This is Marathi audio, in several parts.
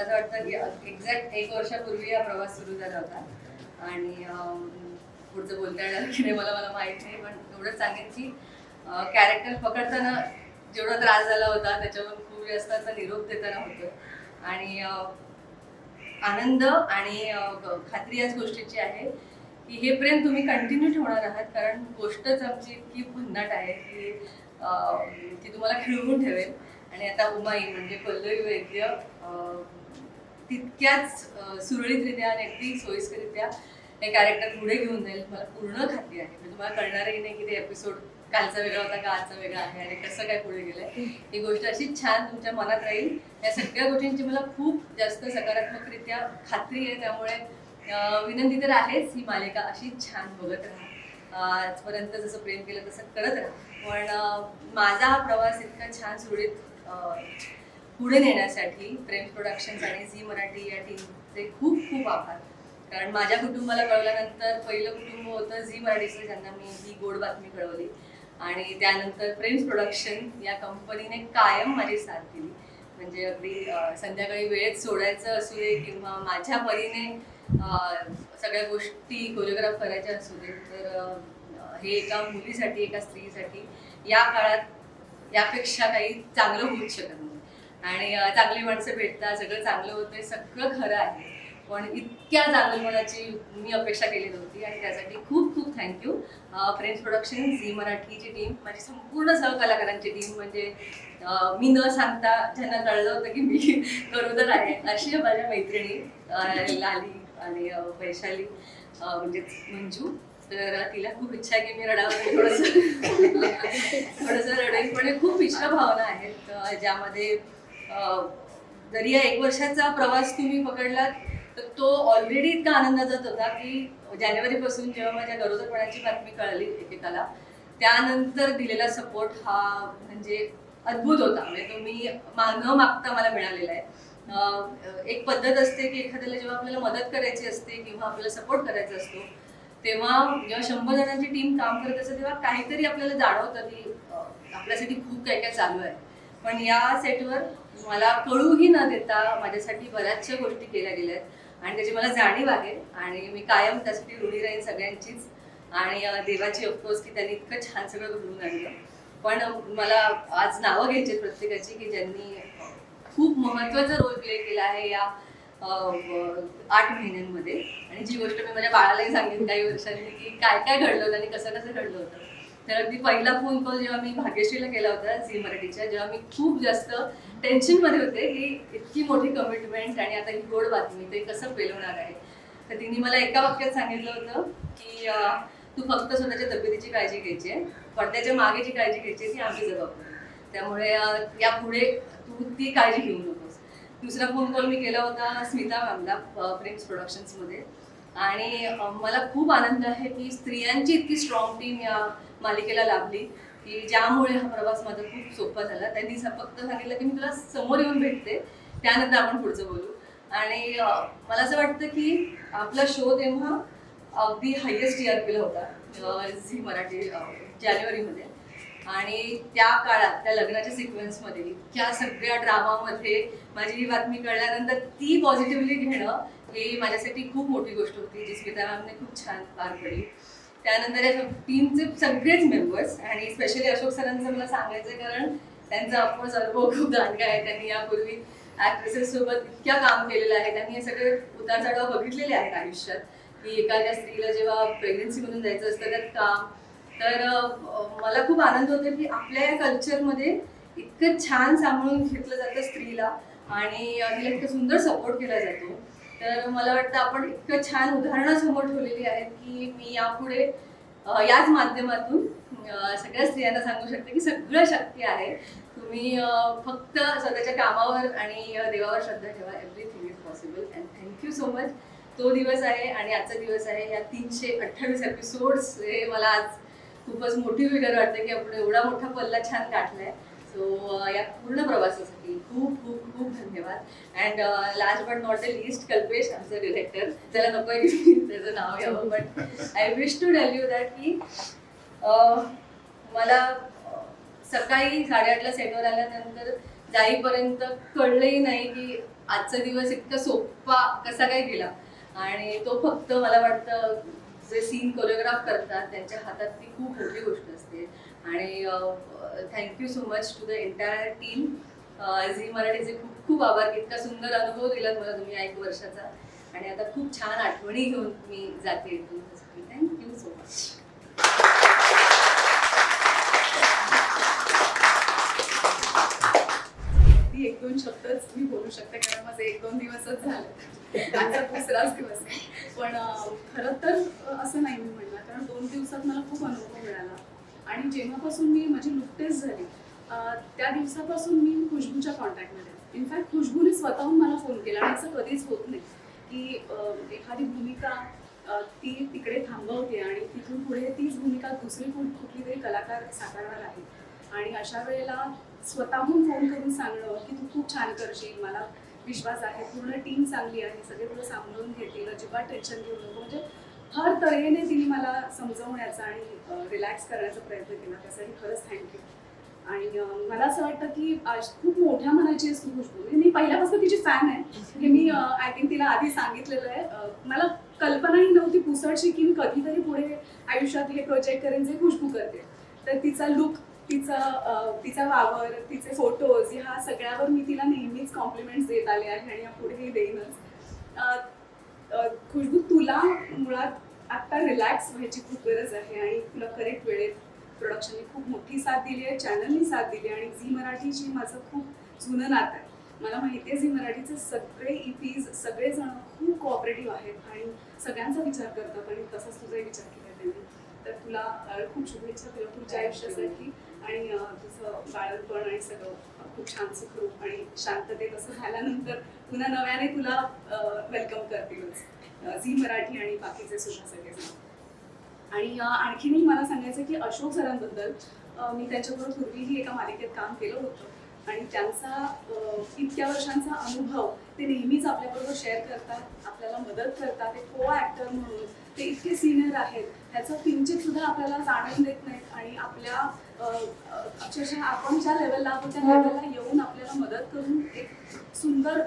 असं वाटतं की एक्झॅक्ट एक वर्षापूर्वी हा प्रवास सुरू झाला होता. आणि पुढचं बोलता येणार की नाही मला मला माहीत नाही पण एवढंच सांगेन की कॅरेक्टर पकडताना जेवढा त्रास झाला होता त्याच्यावर खूप जास्त असा निरोप देताना होतो. आणि आनंद आणि खात्री याच गोष्टीची आहे की हे प्रेम तुम्ही कंटिन्यू ठेवणार आहात कारण गोष्टच आमची इतकी भन्नाट आहे की ती तुम्हाला खिळवून ठेवेल. आणि आता उमाई म्हणजे पल्लवी वैद्य तितक्याच सुरळीतरित्या आणि अगदी सोयीस्करित्या हे कॅरेक्टर पुढे घेऊन जाईल. मला पूर्ण खात्री आहे. म्हणजे मला कळणारही नाही की ते एपिसोड कालचा वेगळा होता का आजचा वेगळा आहे आणि कसं काय पुढे गेलंय. ही गोष्ट अशी छान तुमच्या मनात राहील. या सगळ्या गोष्टींची मला खूप जास्त सकारात्मकरित्या खात्री आहे. त्यामुळे विनंती तर आहेच ही मालिका अशी छान बघत राहा. आजपर्यंत जसं प्रेम केलं तसं करत राहा. पण माझा हा प्रवास इतका छान सुरळीत पुढे नेण्यासाठी प्रेम प्रोडक्शन्स आणि झी मराठी या टीमचे खूप खूप आभार. कारण माझ्या कुटुंबाला कळल्यानंतर पहिलं कुटुंब होतं झी मराठीचं ज्यांना मी ही गोड बातमी कळवली. आणि त्यानंतर प्रेम्स प्रोडक्शन या कंपनीने कायम माझी साथ दिली. म्हणजे अगदी संध्याकाळी वेळेत सोडायचं असू दे किंवा माझ्या परीने सगळ्या गोष्टी कोरिओग्राफ करायच्या असू दे तर हे एका मुलीसाठी एका स्त्रीसाठी या काळात यापेक्षा काही चांगलं होऊच शकत नाही आणि चांगली माणसं भेटतात सगळं चांगलं होतं सगळं खरं आहे. पण इतक्या चांगलपणाची मी अपेक्षा केली नव्हती आणि त्यासाठी खूप खूप thank you friends production Zee मराठीची टीम माझी संपूर्ण सहकलाकारांची टीम म्हणजे मी न सांगता ज्यांना कळलं होतं की मी गरोदर आहे अशी माझ्या मैत्रिणी लाली आणि वैशाली म्हणजेच मंजू. तर तिला खूप इच्छा आहे की मी रडावं थोडंसं थोडंसं रडेल पण खूप मिश्र भावना आहेत ज्यामध्ये जरी या एक वर्षाचा प्रवास तुम्ही पकडलात तर तो ऑलरेडी इतका आनंदाचा होता की जानेवारीपासून जेव्हा माझ्या गरोदरपणाची बातमी कळली एकेकाला त्यानंतर दिलेला सपोर्ट हा म्हणजे अद्भुत होता. म्हणजे तो मी मा- न मागता मला मिळालेला आहे. एक पद्धत असते की एखाद्याला जेव्हा आपल्याला मदत करायची असते किंवा आपल्याला सपोर्ट करायचा असतो तेव्हा जेव्हा शंभर जणांची टीम काम करत असते तेव्हा काहीतरी आपल्याला जाणवतं की आपल्यासाठी खूप काय काय चालू आहे. पण या सेटवर मला कळूही न देता माझ्यासाठी बऱ्याचशा गोष्टी केल्या गेल्या आहेत. आणि त्याची मला जाणीव आहे. आणि मी कायम त्यासाठी ऋणी राहीन सगळ्यांचीच. आणि देवाची ऑफकोर्स की त्यांनी इतकं छान सगळं घडवून आणलं. पण मला आज नावं घ्यायची प्रत्येकाची की ज्यांनी खूप महत्त्वाचा रोल प्ले केला आहे या आठ महिन्यांमध्ये. आणि जी गोष्ट मी माझ्या बाळालाही सांगितली काही वर्षांनी की काय काय घडलं होतं आणि कसं कसं घडलं होतं. तर अगदी पहिला फोन कॉल जेव्हा मी भाग्यश्रीला केला होता झी मराठीच्या जेव्हा मी खूप जास्त टेन्शनमध्ये होते की इतकी मोठी कमिटमेंट आणि आता ही गोड बातमी ते कसं पेलवणार आहे? तर तिने मला एका वाक्यात सांगितलं होतं की तू फक्त स्वतःच्या तब्येतीची काळजी घ्यायची आहे पडद्याच्या मागे जी काळजी घ्यायची आहे ती आम्ही जबाबदारी त्यामुळे या यापुढे तू ती काळजी घेऊ नकोस. दुसरा फोन कॉल मी केला होता स्मिता मॅमला प्रेम्स प्रोडक्शन्समध्ये आणि मला खूप आनंद आहे की स्त्रियांची इतकी स्ट्रॉंग टीम या मालिकेला लाभली की ज्यामुळे हा प्रवास माझा खूप सोपा झाला. त्यांनी फक्त सांगितलं की मी तुला समोर येऊन भेटते त्यानंतर आपण पुढचं बोलू. आणि मला असं वाटतं की आपला शो तेव्हा अगदी हायेस्ट टी आर पीला होता झी मराठी जानेवारीमध्ये. आणि त्या काळात त्या लग्नाच्या सिक्वेन्समध्ये त्या सगळ्या ड्रामामध्ये माझी ही बातमी कळल्यानंतर ती पॉझिटिव्हली घेणं ही माझ्यासाठी खूप मोठी गोष्ट होती. जी स्मिता मॅमने खूप छान पार पडली. त्यानंतर या टीमचे सगळेच मेंबर्स आणि स्पेशली अशोक सरांचं मला सांगायचं आहे कारण त्यांचा ऑफकोर्स अनुभव खूप दांडगा आहे. त्यांनी यापूर्वी ऍक्ट्रेसेस सोबत इतक्या काम केलेलं आहे. त्यांनी हे सगळे उतार चढाव बघितलेले आहेत आयुष्यात. की एखाद्या स्त्रीला जेव्हा प्रेग्नन्सीमधून जायचं असतं त्यात काम. तर मला खूप आनंद होतो की आपल्या या कल्चरमध्ये इतकं छान सांभाळून घेतलं जातं स्त्रीला आणि तिला इतकं सुंदर सपोर्ट केला जातो. तर मला वाटतं आपण इतकं छान उदाहरणं समोर ठेवलेली आहेत की मी यापुढे याच माध्यमातून सगळ्या स्त्रियांना सांगू शकते की सगळं शक्य आहे. तुम्ही फक्त स्वतःच्या कामावर आणि देवावर श्रद्धा ठेवा. Everything is possible and thank you so much तो दिवस आहे आणि आजचा दिवस आहे. या तीनशे अठ्ठावीस एपिसोड्स हे मला आज खूपच मोठी फिगर वाटते की आपण एवढा मोठा पल्ला छान गाठलाय. सो या पूर्ण प्रवासासाठी खूप खूप खूप धन्यवाद. And last but not the least Kalpesh आमचं डिरेक्टर त्याला नको आहे त्याचं नाव घ्यावं but I wish to tell you that की मला सकाळी साडेआठला सेटवर आल्यानंतर जाईपर्यंत कळलंही नाही की आजचा दिवस इतका सोपा कसा काय गेला. आणि तो फक्त मला वाटतं जे सीन कोरिओग्राफ करतात त्यांच्या हातात ती खूप मोठी गोष्ट असते. आणि thank you so much to the entire team. Zee मराठीचे खूप खूप आभार. इतका सुंदर अनुभव दिला मला तुम्ही एक वर्षाचा. आणि आता खूप छान आठवणी घेऊन मी जाते तुमच्यासाठी थँक्यू सो मच ती एक दोन शब्दच मी बोलू शकते कारण माझे एक दोन दिवसच झाले. आता दुसराच दिवस आहे. पण खरं तर असं नाही मी म्हणणार कारण दोन दिवसात मला खूप अनुभव आणि जेव्हापासून मी माझी नुकतेच झाली त्या दिवसापासून मी खुशबूच्या कॉन्टॅक्टमध्ये इनफॅक्ट खुशबूने स्वतःहून मला फोन केला आणि असं कधीच होत नाही की एखादी भूमिका ती तिकडे थांबवते आणि तिथून पुढे तीच भूमिका दुसरी कुठली तरी कलाकार साकारणार आहे. आणि अशा वेळेला स्वतःहून फोन करून सांगणं की तू खूप छान करशील मला विश्वास आहे पूर्ण टीम चांगली आहे सगळे तुला सांभाळून घेतील अजिबात टेन्शन घेऊ नको. म्हणजे हर तऱ्हेने तिने मला समजवण्याचा आणि रिलॅक्स करण्याचा प्रयत्न केला. त्यासाठी खरंच थँक्यू आणि मला असं वाटतं की आज खूप मोठ्या मनाची आहेस तू खुशबू म्हणजे मी पहिल्यापासून तिची फॅन आहे. हे मी आय थिंक तिला आधी सांगितलेलं आहे. मला कल्पनाही नव्हती पुसटशी की मी कधीतरी पुढे आयुष्यात हे प्रोजेक्ट करेन जे खुशबू करते. तर तिचा लुक तिचा तिचा वावर तिचे फोटोज ह्या सगळ्यावर मी तिला नेहमीच कॉम्प्लिमेंट्स देत आले आहे आणि पुढेही देईनच. खुशबू तुला मुळात आत्ता रिलॅक्स व्हायची खूप गरज आहे आणि तुला करेक्ट वेळेत प्रोडक्शनने खूप मोठी साथ दिली आहे चॅनलनी साथ दिली आहे आणि झी मराठीची माझं खूप जुनं नातं आहे. मला माहिती आहे झी मराठीचे सगळे ईपीज सगळेजण खूप कोऑपरेटिव्ह आहेत आणि सगळ्यांचा विचार करतात आणि तसाच तुझाही विचार केला त्यांनी. तर तुला खूप शुभेच्छा तुला पुढच्या आयुष्यासाठी. आणि तुझं बाळणपण आणि सगळं खूप छान सुखरूप आणि शांततेत असं झाल्यानंतर पुन्हा नव्याने तुला वेलकम करतीलच. झी मराठी आणि बाकीचे सुद्धा सगळेजण आणि आणखीनही मला सांगायचं की अशोक सरांबद्दल मी त्यांच्याबरोबर पूर्वीही एका मालिकेत काम केलं होतं. आणि त्यांचा इतक्या वर्षांचा अनुभव ते नेहमीच आपल्याबरोबर शेअर करतात आपल्याला मदत करतात ते को ॲक्टर म्हणून. ते इतके सिनियर आहेत ह्याचं किंचित सुद्धा आपल्याला जाणून देत नाहीत आणि आपल्या अक्षरशः आपण ज्या लेवलला आहोत त्या लेवलला येऊन आपल्याला मदत करून एक सुंदर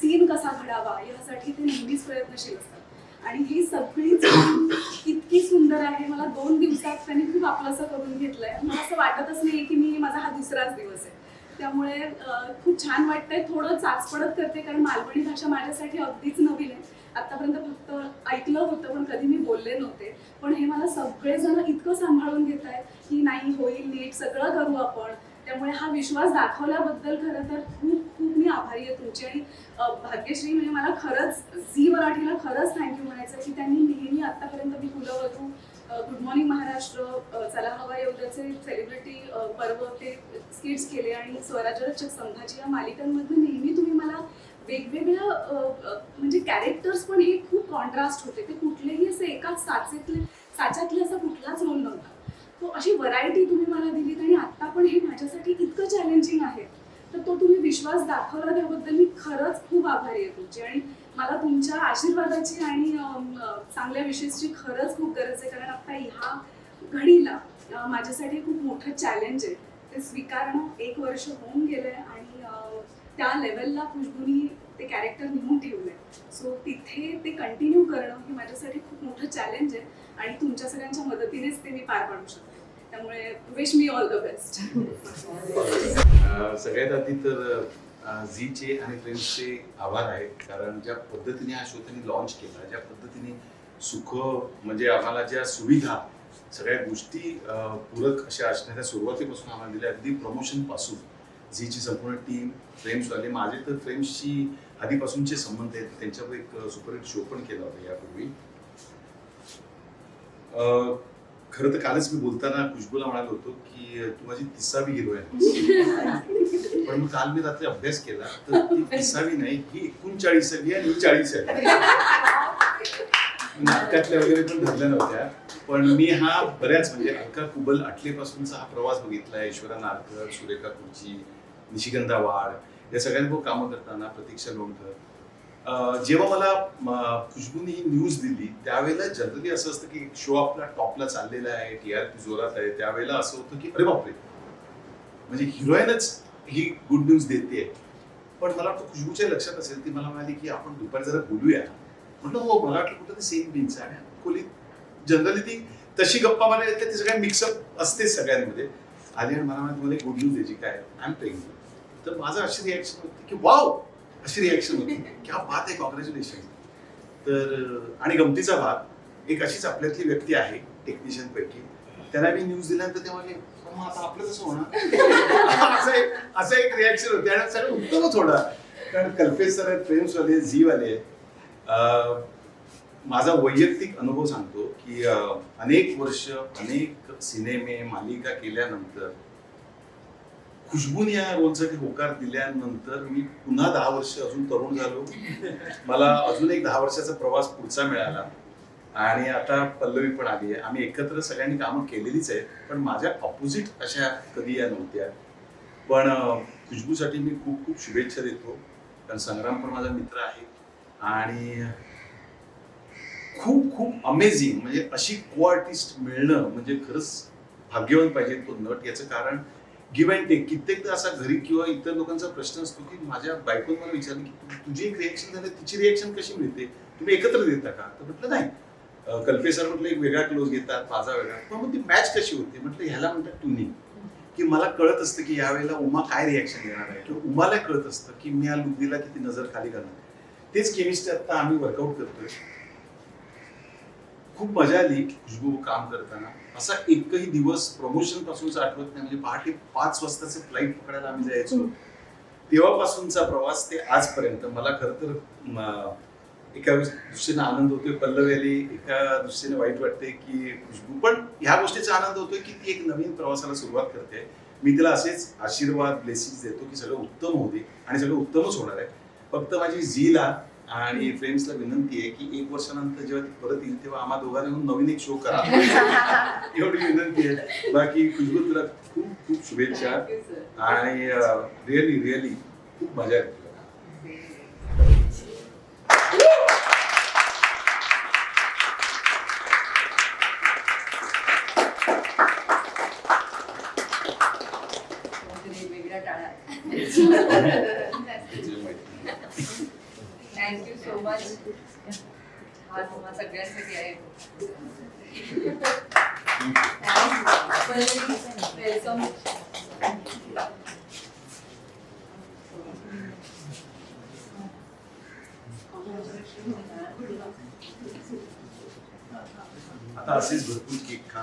सीन कसा घडावा यासाठी ते नेहमीच प्रयत्नशील असतात. आणि ही सगळीच team इतकी सुंदर आहे मला दोन दिवसात त्यांनी खूप आपलंसं करून घेतलंय. मला असं वाटतच नाही की मी माझा हा दुसराच दिवस आहे. त्यामुळे खूप छान वाटतंय. थोडं चाचपडत करते कारण मालवणी भाषा माझ्यासाठी अगदीच नवीन आहे. आतापर्यंत फक्त ऐकलं होतं पण कधी मी बोलले नव्हते. पण हे मला सगळेजण इतकं सांभाळून घेत आहेत की नाही होईल नीट सगळं करू आपण. त्यामुळे हा विश्वास दाखवल्याबद्दल खरं तर खूप खूप मी आभारी आहे तुमची. आणि भाग्यश्री म्हणजे मला खरंच झी मराठीला खरंच थँक्यू म्हणायचं की त्यांनी नेहमी आतापर्यंत मी Kulvadhu good morning Maharashtra Chala Hawa एवढ्याचे celebrity पर्व ते स्किट्स केले आणि स्वराज्यरक्षक संघाची या मालिकांमधून नेहमी तुम्ही मला वेगवेगळ्या म्हणजे कॅरेक्टर्स पण हे खूप कॉन्ट्रास्ट होते. ते कुठलेही असे एकाच साचेतले साच्यातले असा कुठलाच रोल नव्हता. तो अशी व्हरायटी तुम्ही मला दिलीत आणि आत्ता पण हे माझ्यासाठी इतकं चॅलेंजिंग आहे. तर तो तुम्ही विश्वास दाखवला त्याबद्दल मी खरंच खूप आभारी आहे तुमची. आणि मला तुमच्या आशीर्वादाची आणि चांगल्या विशेषची खरंच खूप गरज आहे. कारण आता ह्या घडीला माझ्यासाठी खूप मोठं चॅलेंज आहे. ते स्वीकारणं एक वर्ष होऊन गेलंय आणि त्या लेवलला खुशबुनी ते कॅरेक्टर नेऊन ठेवलंय. सो तिथे ते कंटिन्यू करणं हे माझ्यासाठी खूप मोठं चॅलेंज आहे आणि तुमच्या सगळ्यांच्या मदतीनेच ते मी पार पाडू शकते. त्यामुळे wish me all the best सगळ्यात आधी तर झीचे आणि फ्रेंड्सचे आभार आहेत कारण ज्या पद्धतीने हा शो त्यांनी लॉन्च केला ज्या पद्धतीने सुख म्हणजे आम्हाला ज्या सुविधा सगळ्या गोष्टी पूरक अशा असणाऱ्या सुरुवातीपासून आम्हाला दिल्या अगदी प्रमोशनपासून झीची संपूर्ण टीम फ्रेम्सवाले माझे तर फ्रेम्सची आधीपासूनचे संबंध आहेत. त्यांच्यावर एक सुपरहिट शो पण केला होता यापूर्वी. अं, खरं तर कालच मी बोलताना खुशबूला म्हणालो होतो की तू माझी तिसावी हिरोईन पण मग काल मी रात्री अभ्यास केला तर ती तिसावी नाही ही एकोणचाळीसावी आणि ही चाळीस आहे. नाटकातल्या वगैरे पण धरल्या नव्हत्या. पण मी हा बऱ्याच म्हणजे अलका कुबल आटलेपासूनचा हा प्रवास बघितला ऐश्वर्या नारकर सुरेखा कुर्ची निशिगंधा वाड या सगळ्यांवर कामं करताना प्रतीक्षा लोणकर. जेव्हा मला खुशबूने ही न्यूज दिली त्यावेळेला जनरली असं असतं की शो आपला टॉपला चाललेला आहे टी आर पी जोरात आहे त्यावेळेला असं होतं की अरे बापरे! म्हणजे हिरोईनच ही गुड न्यूज देते. पण मला वाटतं खुशबूच्या लक्षात असेल ती मला म्हणाली की आपण दुपारी जरा बोलूया. म्हटलं हो मला वाटलं कुठं ते सेम बीन्स आणि खोलीत. जनरली ती तशी गप्पा मला येते ती सगळ्या मिक्सअप असते सगळ्यांमध्ये. आली आणि मला म्हणाली तुम्हाला एक गुड न्यूज द्यायची काय आय एम प्रेग्नेंट तर माझं अशी रिॲक्शन होती की वाव अशी रिॲक्शन होती. की हा बात आहे कॉंग्रॅच्युलेशन तर आणि गमतीचा भाग एक अशीच आपल्यातली व्यक्ती आहे टेक्निशियन पैकी. त्याला मी न्यूज दिल्यानंतर ते म्हणले आता आपलं कसं होणार? असं एक असं एक रिॲक्शन होते. आणि सगळं उत्तमच होणार. कारण कल्पेश सर आहेत प्रेम सर आहेत. अं, माझा वैयक्तिक अनुभव सांगतो की अनेक वर्ष अनेक सिनेमे मालिका केल्यानंतर खुशबून या रोलसाठी होकार दिल्यानंतर मी पुन्हा दहा वर्ष अजून तरुण झालो. मला अजून एक दहा वर्षाचा प्रवास पुढचा मिळाला. आणि आता पल्लवी पण आली आहे. आम्ही एकत्र सगळ्यांनी कामं केलेलीच आहेत पण माझ्या ऑपोजिट अशा कधी या नव्हत्या. पण खुशबूसाठी मी खूप खूप शुभेच्छा देतो. कारण संग्राम पण माझा मित्र आहे. आणि खूप खूप अमेझिंग म्हणजे अशी को आर्टिस्ट मिळणं म्हणजे खरंच भाग्यवान पाहिजे तो नट. याचं कारण गिव्ह अँड टेक कित्येकदा असा घरी किंवा इतर लोकांचा प्रश्न असतो की माझ्या बायकोन मला विचारलं की तुझी एक रिएक्शन झाली तिची रिएक्शन कशी मिळते? तुम्ही एकत्र देता का? तर म्हटलं नाही. अं, कल्पे सर म्हटलं एक वेगळा क्लोज घेतात माझा वेगळा. पण मग ती मॅच कशी होते? म्हटलं ह्याला म्हणतात तुम्ही. की मला कळत असतं की यावेळेला उमा काय रिॲक्शन देणार आहे? किंवा उमाला कळत असतं की मी या लुगडीला किती नजर खाली घालणार तेच केमिस्ट्री आता आम्ही वर्कआउट करतोय. खूप मजा आली खुशबू काम करताना. असा एकही दिवस प्रमोशन पासूनचा आठवत नाही. म्हणजे पहाटे पाच वाजताचे फ्लाईट पकडायला आम्ही जायचो. तेव्हापासूनचा प्रवास ते आजपर्यंत. मला खर तर एका दृष्टीने आनंद होतोय. पल्लवी आली. एका दृष्टीने वाईट वाटते की खुशबू पण ह्या गोष्टीचा आनंद होतोय की ती एक नवीन प्रवासाला सुरुवात करते. मी तिला असेच आशीर्वाद ब्लेसिंग देतो की सगळं उत्तम दे. आणि सगळं उत्तमच होणार आहे. फक्त माझी झीला आणि फ्रेंड्सला विनंती आहे की एक वर्षानंतर जेव्हा ती परत येईल तेव्हा आम्हा दोघांना येऊन नवीन एक शो करा. एवढी विनंती आहे. बाकी खुशबू तुला खूप खूप शुभेच्छा. आणि रिअली रिअली खूप मजा येते टाळ्या थँक्यू सो मच हा तुम्हा सगळ्यांसाठी आहे वेलकम आता असेच भरपूर केक खा